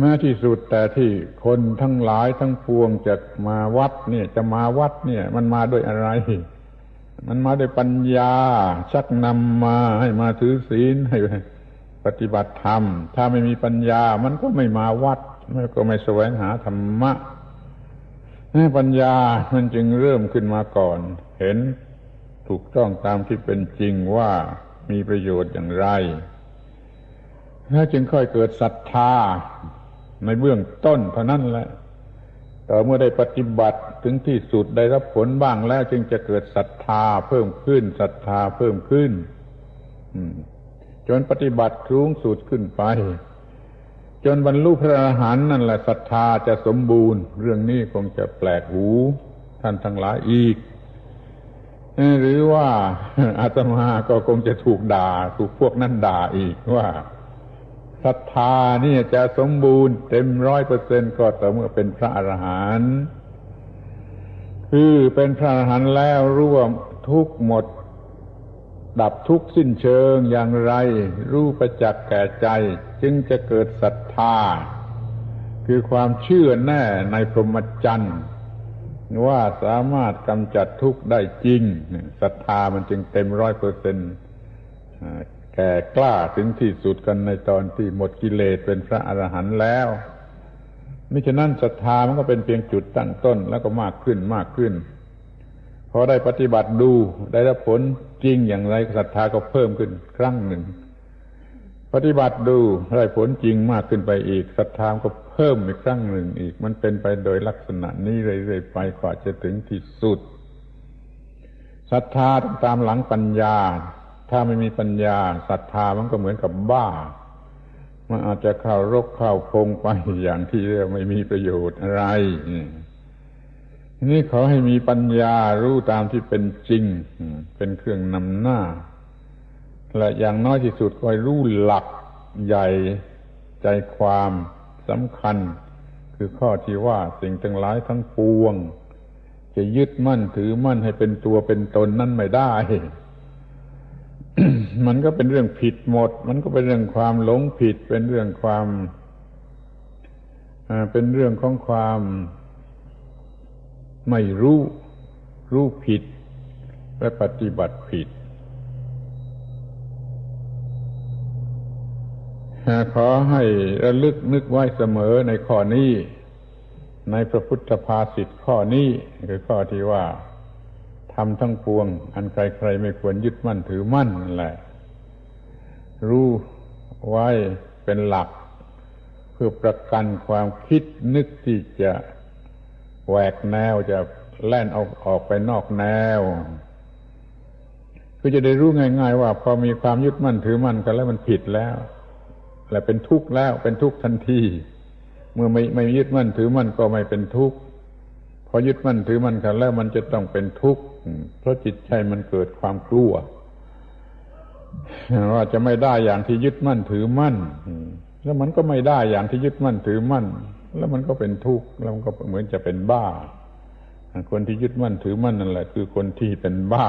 แม้ที่สุดแต่ที่คนทั้งหลายทั้งปวงจะมาวัดเนี่ยจะมาวัดเนี่ย มันมาด้วยอะไร มันมาด้วยปัญญา ชักนำมาให้มาถือศีลให้ปฏิบัติธรรม ถ้าไม่มีปัญญา มันก็ไม่มาวัด มันก็ไม่แสวงหาธรรมะปัญญามันจึงเริ่มขึ้นมาก่อน เห็นถูกต้องตามที่เป็นจริงว่ามีประโยชน์อย่างไร แล้วจึงค่อยเกิดศรัทธา ในเบื้องต้นเท่านั้นแหละต่อเมื่อได้ปฏิบัติถึงที่สุดได้รับผลบ้างแล้วจึงจะเกิดศรัทธาเพิ่มขึ้นศรัทธาเพิ่มขึ้นจนปฏิบัติครุ้งสุดขึ้นไป จนบรรลุพระอรหันต์นั่นแหละศรัทธาจะสมบูรณ์ เรื่องนี้คงจะแปลกหูท่านทั้งหลายอีก หรือว่าอาตมาก็คงจะถูกด่า ถูกพวกนั้นด่าอีกว่า ศรัทธานี่จะสมบูรณ์เต็มร้อยเปอร์เซ็นก็ต่อเมื่อเป็นพระอรหันต์คือเป็นพระอรหันต์แล้วรู้ว่าทุกหมด ดับทุกสิ้นเชิงอย่างไร รู้ประจักษ์แก่ใจ จึงจะเกิดศรัทธา คือความเชื่อแน่ในพรหมจรรย์ว่าสามารถกำจัดทุกข์ได้จริงศรัทธามันจึงเต็มร้อยเปอร์เซ็นต์ ก่กล้าถึงที่สุดกันในตอนที่หมดกิเลสเป็นพระอรหันต์แล้วมิฉะนั้นศรัทธามันก็เป็นเพียงจุดตั้งต้นแล้วก็มากขึ้นมากขึ้น พอได้ปฏิบัติดูได้รับผลจริงอย่างไรศรัทธาก็เพิ่มขึ้นครั้งหนึ่ง ปฏิบัติดูได้ผลจริงมากขึ้นไปอีกศรัทธาก็เพิ่มอีกครั้งหนึ่งอีก มันเป็นไปโดยลักษณะนี้เรื่อยๆไปกว่าจะถึงที่สุดศรัทธาตามหลังปัญญา ถ้าไม่มีปัญญาศรัทธามันก็เหมือนกับบ้า มันอาจจะเข้ารกเข้าพงไปอย่างที่เรียกไม่มีประโยชน์อะไร นี่ขอให้มีปัญญารู้ตามที่เป็นจริง เป็นเครื่องนำหน้า และอย่างน้อยที่สุดก็รู้หลักใหญ่ใจความสำคัญ คือข้อที่ว่าสิ่งทั้งหลายทั้งปวง จะยึดมั่นถือมั่นให้เป็นตัวเป็นตนนั่นไม่ได้ มันก็เป็นเรื่องผิดหมด มันก็เป็นเรื่องความหลงผิด เป็นเรื่องความเป็นเรื่องของความไม่รู้รู้ผิด และปฏิบัติผิดขอให้ระลึกนึกไว้เสมอในข้อนี้ ในพระพุทธภาษิตข้อนี้คือข้อที่ว่าทำทั้งปวง อันใครๆไม่ควรยึดมั่นถือมั่นนั่นแหละ รู้ไว้เป็นหลัก เพื่อประกันความคิดนึกที่จะแหวกแนวจะแล่นออกออกไปนอกแนวคือจะได้รู้ง่าย ๆ ว่า พอมีความยึดมั่นถือมั่นกันแล้วมันผิดแล้ว และเป็นทุกข์แล้วเป็นทุกข์ทันทีเมื่อไม่ไม่ยึดมั่นถือมั่นก็ไม่เป็นทุกข์พอยึดมั่นถือมั่นกันแล้วมันจะต้องเป็นทุกข์เพราะจิตใจมันเกิดความกลัว ว่าจะไม่ได้อย่างที่ยึดมั่นถือมั่นแล้วมันก็ไม่ได้อย่างที่ยึดมั่นถือมั่น แล้วมันก็เป็นทุกข์แล้วมันก็เหมือนจะเป็นบ้า คนที่ยึดมั่นถือมั่นนั่นแหละ คือคนที่เป็นบ้า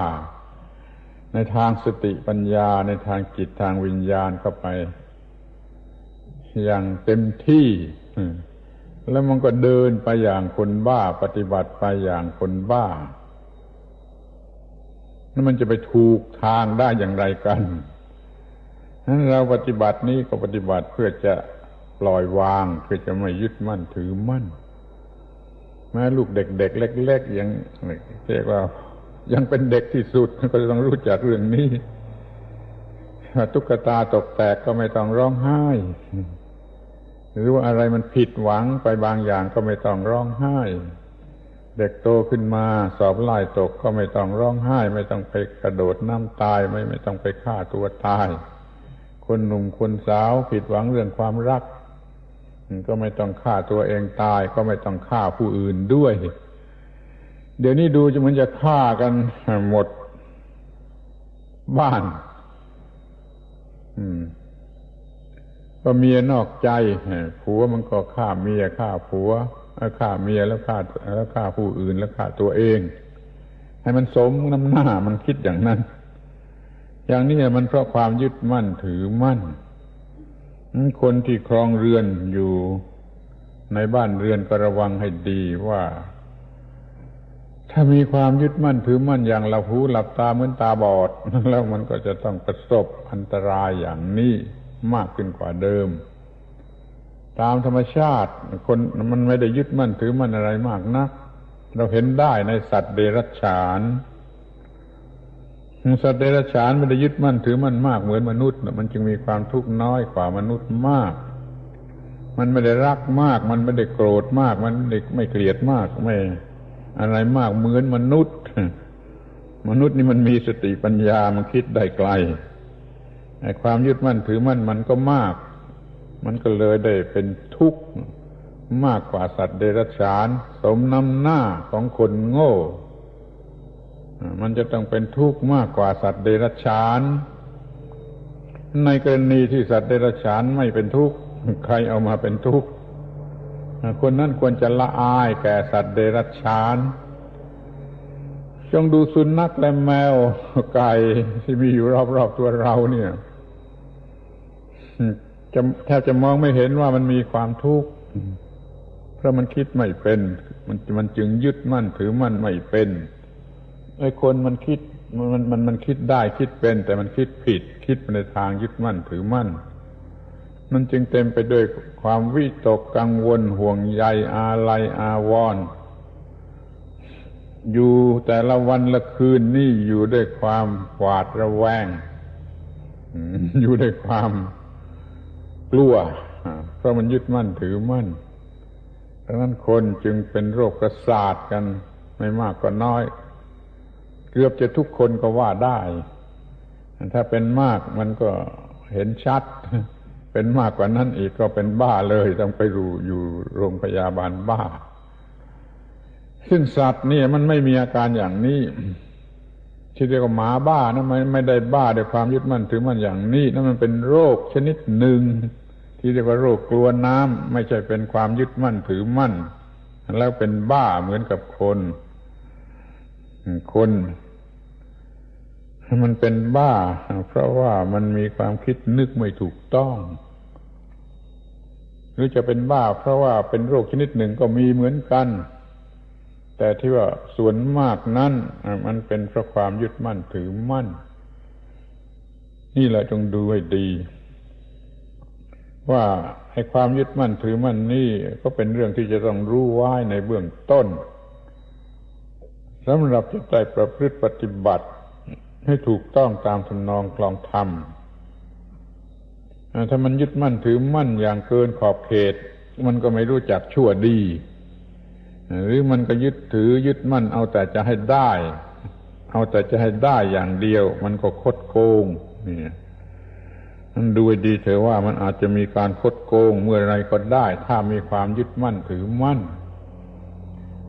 ในทางสติปัญญาในทางจิตทางวิญญาณเข้าไป อย่างเต็มที่แล้วมันก็เดินไปอย่างคนบ้า ปฏิบัติไปอย่างคนบ้า แล้วมันจะไปถูกทางได้อย่างไรกันนั้นเราปฏิบัตินี้ก็ปฏิบัติเพื่อจะปล่อยวาง เพื่อจะไม่ยึดมั่นถือมั่น แม้ลูกเด็ก ๆ เล็กๆยังเรียกว่า ยังเป็นเด็กที่สุดก็จะต้องรู้จักเรื่องนี้ตุ๊กตาตกแตกก็ไม่ต้องร้องไห้หรือว่าอะไรมันผิดหวังไปบางอย่างก็ไม่ต้องร้องไห้ เด็กโตขึ้นมาสอบไล่ตกก็ไม่ต้องร้องไห้ ไม่ต้องไปกระโดดน้ำตายไม่ไม่ต้องไปฆ่าตัวตาย คนหนุ่มคนสาวผิดหวังเรื่องความรัก ก็ไม่ต้องฆ่าตัวเองตาย ก็ไม่ต้องฆ่าผู้อื่นด้วย เดี๋ยวนี้ดูจะมันจะฆ่ากันหมดบ้าน อืมก็เมียนอกใจผัวมันก็ฆ่าเมียฆ่าผัว แล้วฆ่าเมียแล้วฆ่าแล้วฆ่าผู้อื่นแล้วฆ่าตัวเอง ให้มันสมน้ำหน้ามันคิดอย่างนั้น อย่างนี้มันเพราะความยึดมั่นถือมั่น คนที่ครองเรือนอยู่ในบ้านเรือนก็ระวังให้ดีว่า ถ้ามีความยึดมั่นถือมั่นอย่างหลับหูหลับตาเหมือนตาบอด แล้วมันก็จะต้องประสบอันตรายอย่างนี้มากขึ้นกว่าเดิม ตามธรรมชาติ คนมันไม่ได้ยึดมั่นถือมั่นอะไรมากนัก เราเห็นได้ในสัตว์เดรัจฉาน สัตว์เดรัจฉานไม่ได้ยึดมั่นถือมั่นมาก เหมือนมนุษย์ มันจึงมีความทุกข์น้อยกว่ามนุษย์มาก มันไม่ได้รักมาก มันไม่ได้โกรธมาก มันไม่ไม่เกลียดมากไม่อะไรมากเหมือนมนุษย์ มนุษย์นี่มันมีสติปัญญามันคิดได้ไกลไอ้ความยึดมั่นถือมั่นมันก็มาก มันก็เลยได้เป็นทุกข์มากกว่าสัตว์เดรัจฉาน สมน้ำหน้าของคนโง่ มันจะต้องเป็นทุกข์มากกว่าสัตว์เดรัจฉาน ในกรณีที่สัตว์เดรัจฉานไม่เป็นทุกข์ใครเอามาเป็นทุกข์คนนั้นควรจะละอายแก่สัตว์เดรัจฉานจงดูสุนัขและแมวไก่ที่มีอยู่รอบๆตัวเราเนี่ย จะแทบจะมองไม่เห็นว่ามันมีความทุกข์เพราะมันคิดไม่เป็น มันมันจึงยึดมั่นถือมั่นไม่เป็นไอ้คนมันคิดมันมันมันคิดได้คิดเป็น แต่มันคิดผิด คิดไปในทางยึดมั่นถือมั่น มันจึงเต็มไปด้วยความวิตกกังวลห่วงใยอาลัยอาวรณ์อยู่แต่ละวันละคืนนี่อยู่ด้วยความหวาดระแวง อยู่ด้วยความ กลัว เพราะมันยึดมั่นถือมั่นดังนั้นคนจึงเป็นโรคประสาทกันไม่มากก็น้อย เกือบจะทุกคนก็ว่าได้ ถ้าเป็นมากมันก็เห็นชัด เป็นมากกว่านั้นอีกก็เป็นบ้าเลยต้องไปรูอยู่โรงพยาบาลบ้า ซึ่งสัตว์นี่มันไม่มีอาการอย่างนี้ที่เรียกว่าหมาบ้านะมันไม่ได้บ้าด้วยความยึดมั่นถือมั่นอย่างนี้นั่นมันเป็นโรคชนิดหนึ่ง ที่เรียกว่าโรคกลัวน้ำไม่ใช่เป็นความยึดมั่นถือมั่น แล้วเป็นบ้าเหมือนกับคน คนมันเป็นบ้า เพราะว่ามันมีความคิดนึกไม่ถูกต้อง หรือจะเป็นบ้า เพราะว่าเป็นโรคชนิดหนึ่งก็มีเหมือนกัน แต่ที่ว่าส่วนมากนั้นมันเป็นเพราะความยึดมั่นถือมั่น นี่แหละจงดูให้ดี ว่าให้ความยึดมั่นถือมั่นนี่ก็เป็นเรื่องที่จะต้องรู้ไว้ในเบื้องต้นสำหรับจะได้ประพฤติปฏิบัติให้ถูกต้องตามทำนองคลองธรรมถ้ามันยึดมั่นถือมั่นอย่างเกินขอบเขต มันก็ไม่รู้จักชั่วดี หรือมันก็ยึดถือยึดมั่น เอาแต่จะให้ได้ เอาแต่จะให้ได้อย่างเดียว มันก็คดโกงนี่ ดูดีเถอะว่ามันอาจจะมีการคดโกงเมื่อไรก็ได้ ถ้ามีความยึดมั่นถือมั่น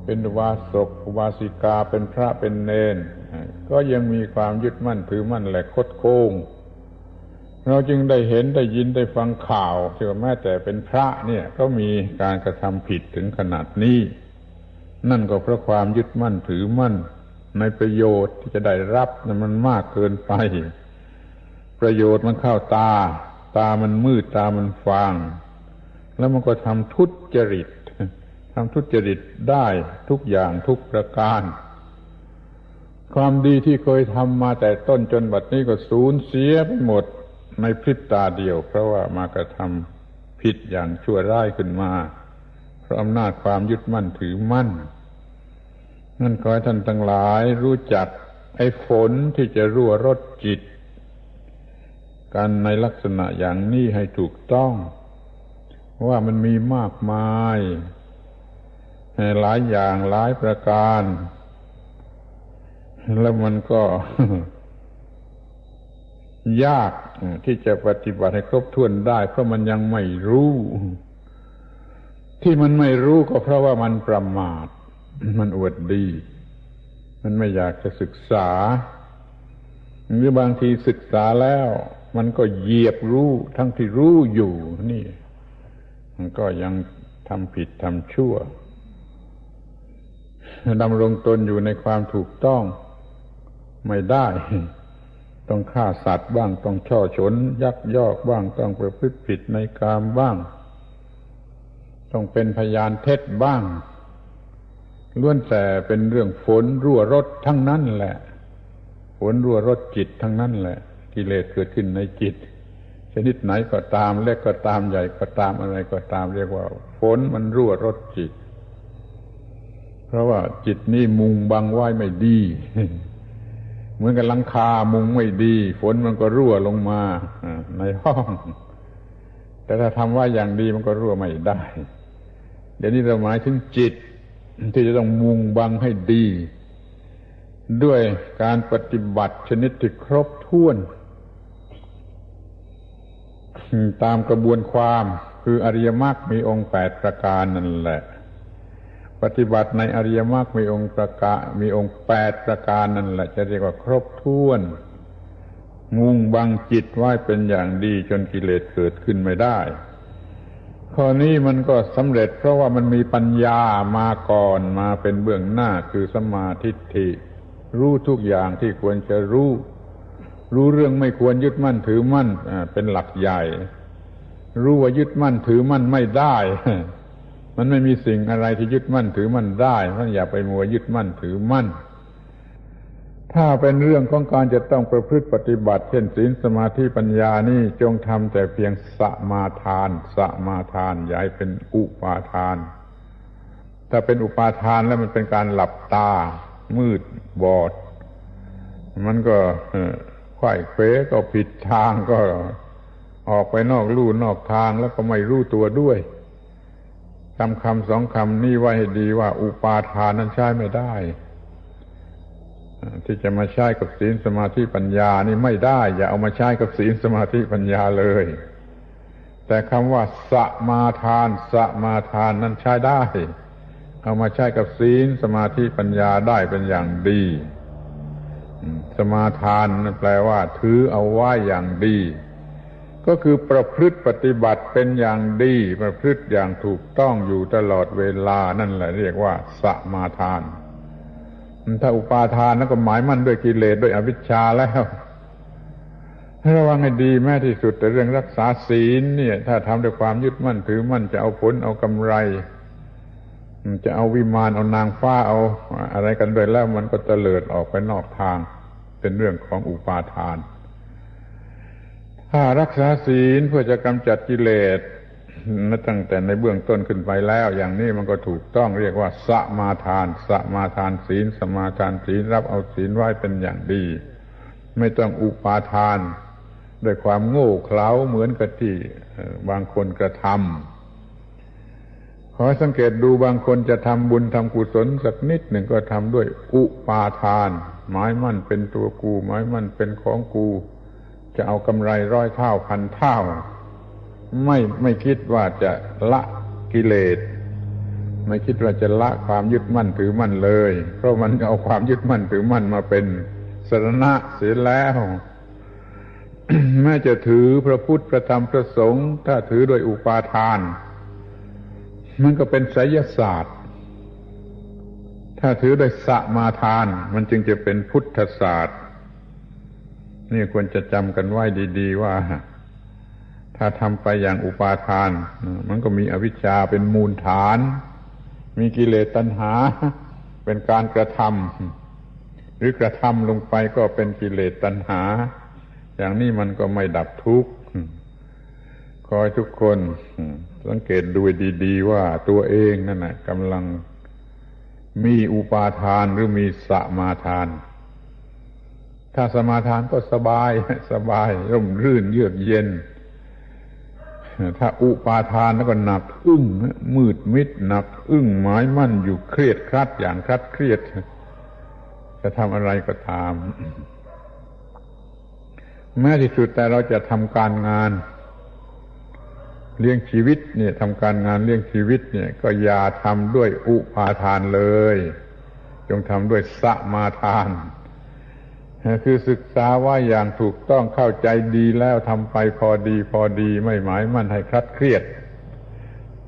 เป็นวาสกวาสิกาเป็นพระเป็นเนน ก็ยังมีความยึดมั่นถือมั่นแหละคดโกง เราจึงได้เห็นได้ยินได้ฟังข่าวที่ว่าแม้แต่เป็นพระเนี่ย ก็มีการกระทำผิดถึงขนาดนี้ นั่นก็เพราะความยึดมั่นถือมั่น ในประโยชน์ที่จะได้รับนั้นมันมากเกินไป ประโยชน์มันเข้าตา ตามันมืดตามันฟาง แล้วมันก็ทำทุจริตทำทุจริตได้ทุกอย่างทุกประการ ความดีที่เคยทำมาแต่ต้นจนบัดนี้ก็สูญเสียไปหมดในพริบตาเดียว เพราะว่ามากระทำผิดอย่างชั่วร้ายขึ้นมา เพราะอำนาจความยึดมั่นถือมั่น นั่นขอให้ท่านทั้งหลายรู้จักไอ้ฝนที่จะรั่วรดจิต กันในลักษณะอย่างนี้ให้ถูกต้อง ว่ามันมีมากมายหลายอย่างหลายประการ แล้วมันก็ ยากที่จะปฏิบัติให้ครบถ้วนได้ เพราะมันยังไม่รู้ ที่มันไม่รู้ก็เพราะว่ามันประมาท มันอวดดี มันไม่อยากจะศึกษา หรือบางทีศึกษาแล้ว มันก็เหยียบรู้ทั้งที่รู้อยู่นี่ มันก็ยังทำผิดทำชั่วดำรงตนอยู่ในความถูกต้องไม่ได้ ต้องฆ่าสัตว์บ้าง ต้องช่อฉน ยักยอกบ้าง ต้องประพฤติผิดในกามบ้าง ต้องเป็นพยานเท็จบ้างล้วนแต่เป็นเรื่องฝนรั่วรถทั้งนั้นแหละ ฝนรั่วรถจิตทั้งนั้นแหละ กิเลสเกิดขึ้นในจิต ชนิดไหนก็ตามเล็กก็ตามใหญ่ก็ตามอะไรก็ตามเรียกว่าฝนมันรั่วรถจิต เพราะว่าจิตนี่มุงบังไว้ไม่ดี เหมือนกับลังคามุงไม่ดี ฝนมันก็รั่วลงมาในห้อง แต่ถ้าทำว่าอย่างดีมันก็รั่วไม่ได้ เดี๋ยวนี้เราหมายถึงจิต ที่จะต้องมุงบังให้ดีด้วยการปฏิบัติชนิดที่ครบถ้วน ตามกระบวนความคืออริยมรรคมีองค์แปดประการนั่นแหละ ปฏิบัติในอริยมรรคมีองค์ประกามีองค์แปดประการนั่นแหละ จะเรียกว่าครบถ้วน มุงบังจิตไว้เป็นอย่างดีจนกิเลสเกิดขึ้นไม่ได้ ข้อนี้มันก็สำเร็จเพราะว่ามันมีปัญญามาก่อนมาเป็นเบื้องหน้าคือสมาธิิรู้ทุกอย่างที่ควรจะรู้ รู้เรื่องไม่ควรยึดมั่นถือมั่นเป็นหลักใหญ่ รู้ว่ายึดมั่นถือมั่นไม่ได้ มันไม่มีสิ่งอะไรที่ยึดมั่นถือมั่นได้เพราะอย่าไปมัวยึดมั่นถือมั่น ถ้าเป็นเรื่องของการจะต้องประพฤติปฏิบัติ เช่นศีลสมาธิปัญญานี่จงทำแต่เพียงสมาทาน สมาทานอย่าให้เป็นอุปาทาน ถ้าเป็นอุปาทานแล้วมันเป็นการหลับตา มืดบอด มันก็ ไข้เควก็ผิดทางก็ออกไปนอกลู่นอกทางแล้วก็ไม่รู้ตัวด้วยจำคำสองคำนี้ไว้ให้ดีว่า อุปาทานนั้นใช้ไม่ได้ ที่จะมาใช้กับศีลสมาธิปัญญานี่ไม่ได้ อย่าเอามาใช้กับศีลสมาธิปัญญาเลย แต่คำว่าสมาทานสมาทานนั้นใช้ได้ เอามาใช้กับศีลสมาธิปัญญาได้เป็นอย่างดี สมาทานแปลว่า ถือเอาไว้อย่างดี ก็คือประพฤติปฏิบัติเป็นอย่างดี ประพฤติอย่างถูกต้องอยู่ตลอดเวลานั่นแหละเรียกว่าสมาทาน ถ้าอุปาทานแล้วก็หมายมั่นด้วยกิเลสด้วยอวิชชาแล้วระวังให้ดีแม้ที่สุดแต่เรื่องรักษาศีลเนี่ย ถ้าทำด้วยความยึดมั่นถือมั่นจะเอาผลเอากำไร จะเอาวิมานเอานางฟ้าเอา อะไรกันโดยแล้วมันก็เตลิดออกไปนอกทาง เป็นเรื่องของอุปาทาน ถ้ารักษาศีลเพื่อจะกำจัดกิเลสนัตั้งแต่ในเบื้องต้นขึ้นไปแล้ว อย่างนี้มันก็ถูกต้องเรียกว่าสมาทานสมาทานศีล สมาทานศีลรับเอาศีลไว้เป็นอย่างดี ไม่ต้องอุปาทาน ด้วยความโง่เขลาเหมือนกับที่บางคนกระทำ ขอสังเกตดูบางคนจะทำบุญทำกุศลสักนิดหนึ่งก็ทำด้วยอุปาทาน หมายมั่นเป็นตัวกูหมายมั่นเป็นของกู จะเอากำไรร้อยเท่าพันเท่า ไม่ไม่คิดว่าจะละกิเลส ไม่คิดว่าจะละความยึดมั่นถือมั่นเลย เพราะมันเอาความยึดมั่นถือมั่นมาเป็นสรณะเสียแล้วแม้จะถือพระพุทธพระธรรมพระสงฆ์ถ้าถือโดยอุปาทาน มันก็เป็นไสยศาสตร์ ถ้าถือโดยสมาทาน มันจึงจะเป็นพุทธศาสตร์ นี่ควรจะจำกันไว้ดี ๆ ว่า ถ้าทำไปอย่างอุปาทาน มันก็มีอวิชชาเป็นมูลฐาน มีกิเลสตัณหา เป็นการกระทำหรือกระทำลงไปก็เป็นกิเลสตัณหา อย่างนี้มันก็ไม่ดับทุกข์คอยทุกคน สังเกตดูดีๆว่าตัวเองนั่นแหะกำลังมีอุปาทานหรือมีสมาทาน ถ้าสมาทานก็สบายสบาย ร่มรื่นเยือกเย็น ถ้าอุปาทานแล้วก็หนักอึ้งมืดมิดหนักอึ้งหมายมั่นอยู่เครียดครัดอย่างครัดเครียด จะทำอะไรก็ตาม แม้ที่สุดแต่เราจะทำการงาน เลี้ยงชีวิตเนี่ยทำการงานเลี้ยงชีวิตเนี่ย ก็อย่าทำด้วยอุปาทานเลย จงทำด้วยสมาทาน คือศึกษาว่าอย่างถูกต้องเข้าใจดีแล้วทำไปพอดีพอดีไม่หมายมั่นให้คลัดเครียด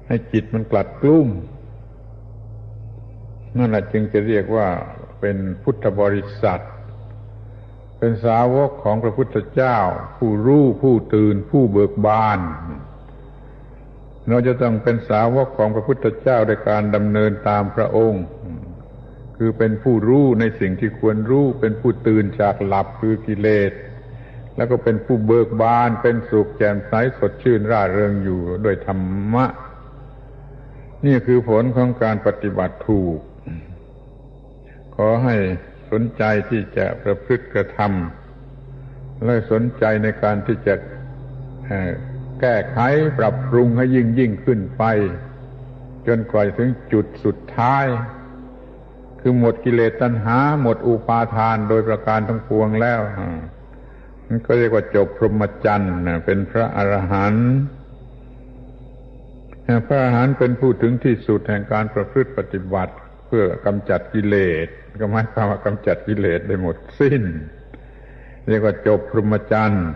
ให้จิตมันกลัดกลุ้มนั่นแหละจึงจะเรียกว่าเป็นพุทธบริษัท เป็นสาวกของพระพุทธเจ้า ผู้รู้ผู้ตื่นผู้เบิกบานเเราจะต้องเป็นสาวกของพระพุทธเจ้าในการดำเนินตามพระองค์ คือเป็นผู้รู้ในสิ่งที่ควรรู้ เป็นผู้ตื่นจากหลับคือกิเลส แล้วก็เป็นผู้เบิกบาน เป็นสุขแจ่มใสสดชื่นร่าเริงอยู่โดยธรรมะ นี่คือผลของการปฏิบัติถูก ขอให้สนใจที่จะประพฤติกระทำและสนใจในการที่จะ แก้ไขปรับปรุงให้ยิ่งยิ่งขึ้นไป จนกว่าถึงจุดสุดท้าย คือหมดกิเลสตัณหา หมดอุปาทานโดยประการทั้งปวงแล้วมันก็เรียกว่าจบพรหมจรรย์เป็นพระอรหันต์พระอรหันต์เป็นผู้ถึงที่สุดแห่งการประพฤติปฏิบัติ เพื่อกำจัดกิเลสก็หมายความว่ากำจัดกิเลสได้หมดสิ้น เรียกว่าจบพรหมจรรย์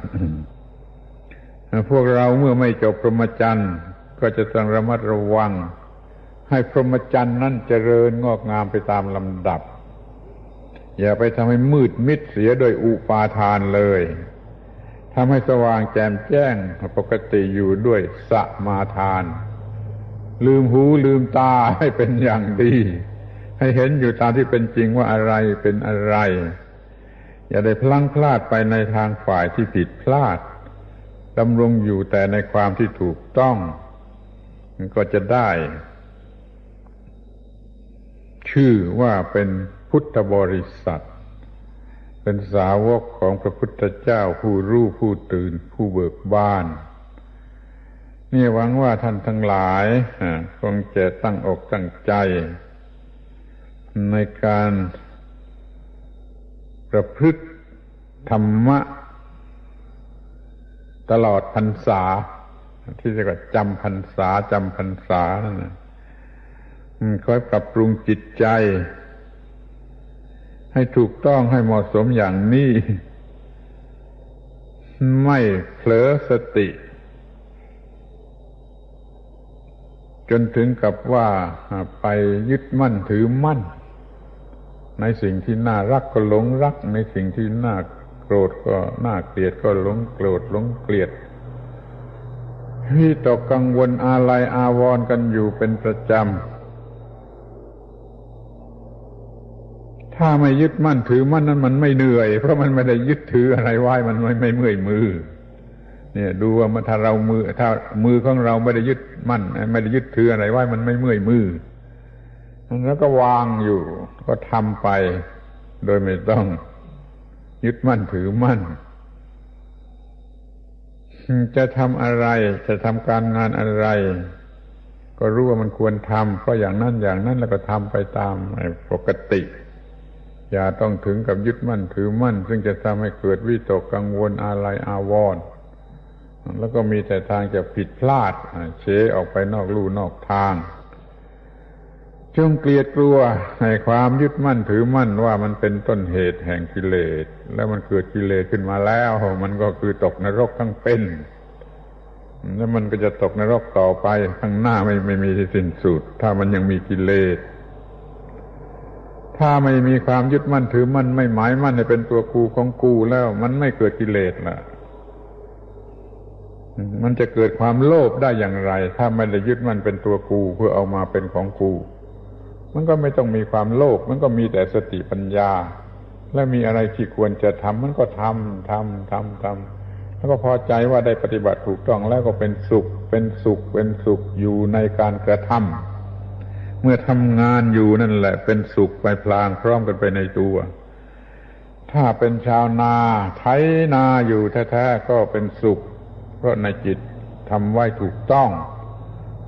พวกเราเมื่อไม่จบพรหมจรรย์ก็จะต้องระมัดระวัง ให้พรหมจรรย์นั้นเจริญงอกงามไปตามลำดับ อย่าไปทำให้มืดมิดเสียโดยอุปาทานเลยทำให้สว่างแจ่มแจ้งปกติอยู่ด้วยสมาทาน ลืมหูลืมตาให้เป็นอย่างดี ให้เห็นอยู่ตามที่เป็นจริงว่าอะไรเป็นอะไร อย่าได้พลั้งพลาดไปในทางฝ่ายที่ผิดพลาด ดำรงอยู่แต่ในความที่ถูกต้อง ก็จะได้ ชื่อว่าเป็นพุทธบริษัท เป็นสาวกของพระพุทธเจ้าผู้รู้ผู้ตื่น ผู้เบิกบานนี่หวังว่าท่านทั้งหลายคงจะตั้งอกตั้งใจ ในการประพฤติธรรมะ ตลอดพรรษา ที่จะกจำพรรษาจำพรรษานั่นคอยปรับปรุงจิตใจ ให้ถูกต้องให้เหมาะสมอย่างนี้ ไม่เผลอสติ จนถึงกับว่าไปยึดมั่นถือมั่น ในสิ่งที่น่ารักก็หลงรักในสิ่งที่น่า โกรธก็น่าเกลียดก็หลงโกรธหลงเกลียดวิตกกังวลอาลัยอาวรณ์กันอยู่เป็นประจำ ถ้าไม่ยึดมั่นถือมั่นนั้นมันไม่เหนื่อย เพราะมันไม่ได้ยึดถืออะไรไว้มันไม่ไม่เมื่อยมือ เนี่ยดูว่าถ้าเรามือ ถ้ามือของเราไม่ได้ยึดมั่นไม่ได้ยึดถืออะไรไว้มันไม่เมื่อยมือแล้วก็วางอยู่ ก็ทำไป โดยไม่ต้อง ยึดมั่นถือมั่น จะทำอะไร จะทำการงานอะไร ก็รู้ว่ามันควรทำก็อย่างนั้นอย่างนั้นแล้วก็ทำไปตามปกติ อย่าต้องถึงกับยึดมั่นถือมั่น ซึ่งจะทำให้เกิดวิตกกังวลอะไรอาวรณ์แล้วก็มีแต่ทางจะผิดพลาดเชออกไปนอกลู่นอกทาง จงเกลียดกลัวให้ความยึดมั่นถือมั่นว่ามันเป็นต้นเหตุแห่งกิเลส แล้วมันเกิดกิเลสขึ้นมาแล้ว มันก็คือตกนรกทั้งเป็นแล้วมันก็จะตกนรกต่อไปข้างหน้าไม่ไม่มีที่สิ้นสุด ถ้ามันยังมีกิเลส ถ้าไม่มีความยึดมั่นถือมั่นไม่หมายมั่นให้เป็นตัวกูของกูแล้ว มันไม่เกิดกิเลสละมันจะเกิดความโลภได้อย่างไร ถ้าไม่ได้ยึดมั่นเป็นตัวกูเพื่อเอามาเป็นของกู มันก็ไม่ต้องมีความโลภมันก็มีแต่สติปัญญา และมีอะไรที่ควรจะทำมันก็ทำทำทำทำแล้วก็พอใจว่าได้ปฏิบัติถูกต้องแล้วก็เป็นสุข เป็นสุข เป็นสุขอยู่ในการกระทำเมื่อทำงานอยู่นั่นแหละ เป็นสุขไปพลางพร้อมกันไปในตัว ถ้าเป็นชาวนาไถนาอยู่แท้ๆก็เป็นสุข เพราะในจิตทำไว้ถูกต้อง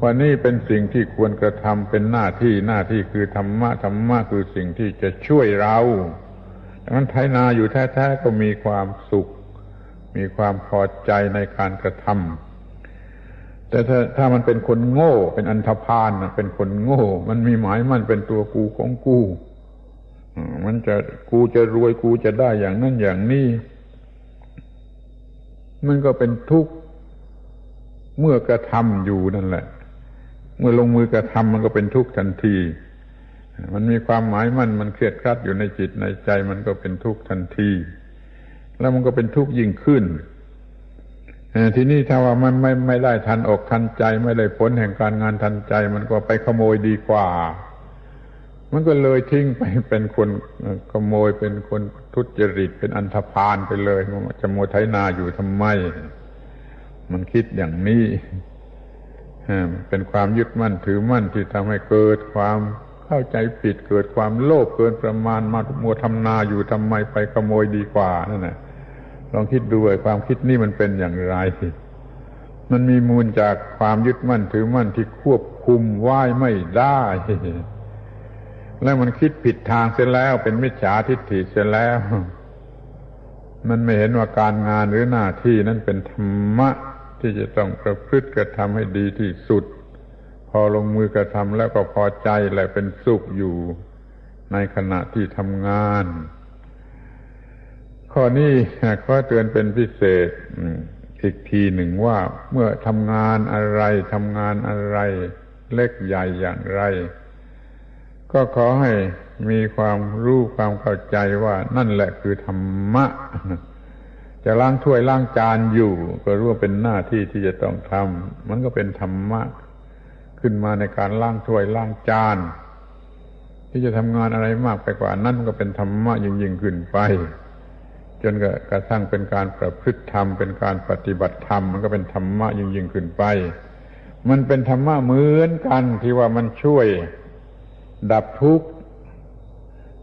ว่านี่เป็นสิ่งที่ควรกระทำเป็นหน้าที่หน้าที่คือธรรมะธรรมะคือสิ่งที่จะช่วยเราดังนั้นไถนาอยู่แท้ๆก็มีความสุข มีความพอใจในการกระทำแต่ถ้าถ้ามันเป็นคนโง่ เป็นอันธพาลเป็นคนโง่ มันมีหมายมันเป็นตัวกูของกูมันจะกูจะรวยกูจะได้อย่างนั้นอย่างนี้ มันก็เป็นทุกข์เมื่อกระทำอยู่นั่นแหละ เมื่อลงมือกระทำมันก็เป็นทุกข์ทันที มันมีความหมายมันมันเครียดครัดอยู่ในจิตในใจมันก็เป็นทุกข์ทันที แล้วมันก็เป็นทุกข์ยิ่งขึ้นทีนี้ถ้าว่ามันไม่ไม่ได้ทันอกทันใจ ไม่ได้ผลแห่งการงานทันใจ มันก็ไปขโมยดีกว่า มันก็เลยทิ้งไปเป็นคนขโมยเป็นคนทุจริตเป็นอันธพาลไปเลยมันจะโมไถนาอยู่ทำไม มันคิดอย่างนี้ เป็นความยึดมั่นถือมั่นที่ทำให้เกิดความเข้าใจผิดเกิดความโลภเกินประมาณมามัวทำนาอยู่ทำไมไปขโมยดีกว่านั่นแหละลองคิดดูไอ้ความคิดนี่มันเป็นอย่างไรมันมีมูลจากความยึดมั่นถือมั่นที่ควบคุมไหว้ไม่ได้ แล้วมันคิดผิดทางเสียแล้ว เป็นมิจฉาทิฏฐิเสียแล้ว มันไม่เห็นว่าการงานหรือหน้าที่นั้นเป็นธรรมะ ที่จะต้องประพฤติกระทำให้ดีที่สุด พอลงมือกระทำแล้วก็พอใจและเป็นสุขอยู่ในขณะที่ทำงาน ข้อนี้ข้อเตือนเป็นพิเศษอีกทีหนึ่งว่าเมื่อทำงานอะไรทำงานอะไร เล็กใหญ่อย่างไร ก็ขอให้มีความรู้ความเข้าใจว่านั่นแหละคือธรรมะ จะล้างถ้วยล้างจานอยู่ ก็รู้ว่าเป็นหน้าที่ที่จะต้องทำมันก็เป็นธรรมะ ขึ้นมาในการล้างถ้วยล้างจาน ที่จะทำงานอะไรมากไปกว่านั้นมันก็เป็นธรรมะยิ่งยิ่งขึ้นไป จนกระทั่งเป็นการประพฤติธรรม เป็นการปฏิบัติธรรม มันก็เป็นธรรมะยิ่งยิ่งขึ้นไป มันเป็นธรรมะเหมือนกันที่ว่ามันช่วย ดับทุกข์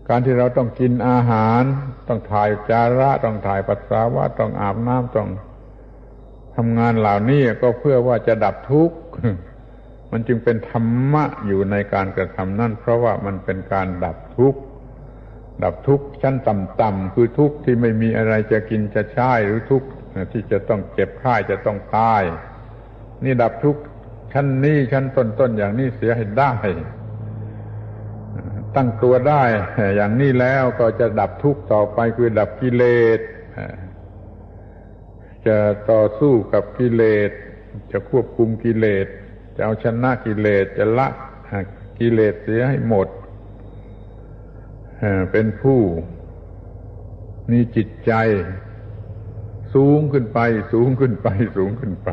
การที่เราต้องกินอาหาร ต้องถ่ายจาระ ต้องถ่ายปัสสาวะต้องอาบน้ำต้องทำงานเหล่านี้ก็เพื่อว่าจะดับทุกข์มันจึงเป็นธรรมะอยู่ในการกระทำนั่นเพราะว่ามันเป็นการดับทุกข์ดับทุกข์ชั้นต่ำๆคือทุกข์ที่ไม่มีอะไรจะกินจะใช้หรือทุกข์ที่จะต้องเจ็บไข้จะต้องตาย นี่ดับทุกข์ชั้นนี้ชั้นต้นๆอย่างนี้เสียให้ได้ ตั้งตัวได้ อย่างนี้แล้วก็จะดับทุกข์ต่อไปคือดับกิเลสจะต่อสู้กับกิเลส จะควบคุมกิเลส จะเอาชนะกิเลสจะละกิเลสเสียให้หมดเป็นผู้มีจิตใจ สูงขึ้นไป สูงขึ้นไป สูงขึ้นไป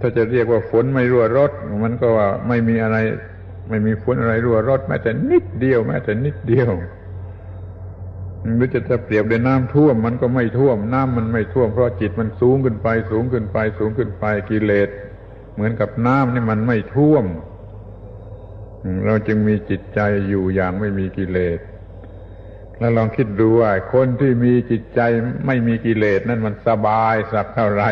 ถ้าจะเรียกว่าฝนไม่รั่วรถ มันก็ว่าไม่มีอะไร ไม่มีฝนอะไรรั่วรถแม้แต่นิดเดียว แม้แต่นิดเดียวหรือจะจะเปรียบในน้ำท่วม มันก็ไม่ท่วม น้ำมันไม่ท่วมเพราะจิตมันสูงขึ้นไป สูงขึ้นไป สูงขึ้นไปกิเลสเหมือนกับน้ำนี่มันไม่ท่วม เราจึงมีจิตใจอยู่อย่างไม่มีกิเลสแล้วลองคิดดูว่าคนที่มีจิตใจไม่มีกิเลสนั่นมันสบายสักเท่าไหร่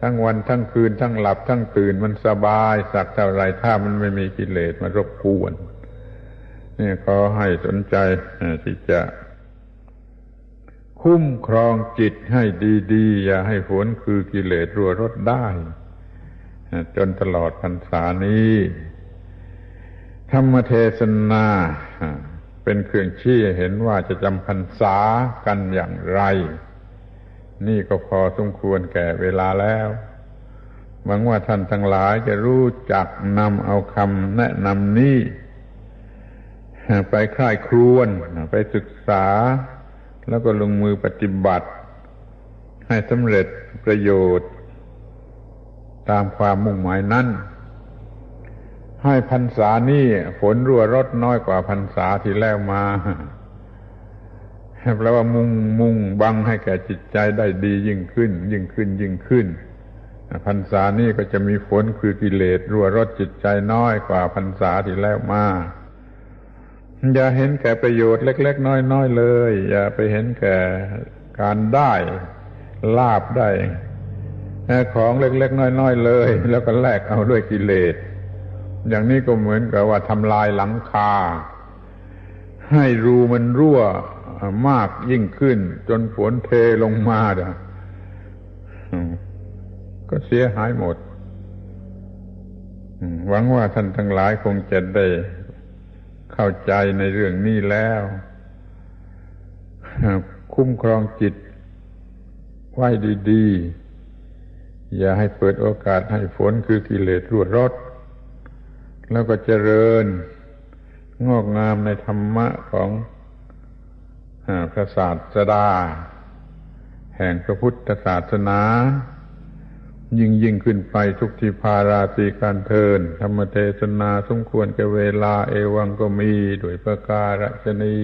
ทั้งวันทั้งคืนทั้งหลับทั้งตื่นมันสบายสักเท่าไรถ้ามันไม่มีกิเลสมารบกวนนี่ขอให้สนใจที่จะ คุ้มครองจิตให้ดีๆ อย่าให้ผลคือกิเลสรัวรถได้ จนตลอดพรรษานี้ ธรรมเทศนาเป็นเครื่องชี้เห็นว่าจะจำพรรษากันอย่างไร นี่ก็พอสมควรแก่เวลาแล้วหวังว่าท่านทั้งหลายจะรู้จักนำเอาคำแนะนำนี้ ไปคลายครวนไปศึกษา แล้วก็ลงมือปฏิบัติ ให้สำเร็จประโยชน์ ตามความมุ่งหมายนั้น ให้พรรษานี้ฝนรั่วรดน้อยกว่าพรรษาที่แล้วมา แปลว่ามุงมุงบังให้แก่จิตใจได้ดียิ่งขึ้น ยิ่งขึ้นยิ่งขึ้นพรรษานี้ก็จะมีฝนคือกิเลสรั่วรดจิตใจน้อยกว่าพรรษาที่แล้วมาอย่าเห็นแก่ประโยชน์เล็ก ๆ น้อย ๆ เลย อย่าไปเห็นแก่การได้ลาบได้ของเล็ก ๆ น้อย ๆ เลย แล้วก็แลกเอาด้วยกิเลส อย่างนี้ก็เหมือนกับว่าทำลายหลังคา ให้รูมันรั่ว มากยิ่งขึ้น จนฝนเทลงมาด้อก็เสียหายหมด หวังว่าท่านทั้งหลายคงจะได้เข้าใจในเรื่องนี้แล้ว คุ้มครองจิตไว้ดีๆ อย่าให้เปิดโอกาสให้ฝนคือกิเลสรั่วรดแล้วก็เจริญงอกงามในธรรมะของ พระศาสดา แห่งพระพุทธศาสนา ยิ่งยิ่งขึ้นไปทุกทีพาราตีการเทิน ธรรมเทศนาสมควรแก่เวลาเอวังก็มีด้วยประการศนี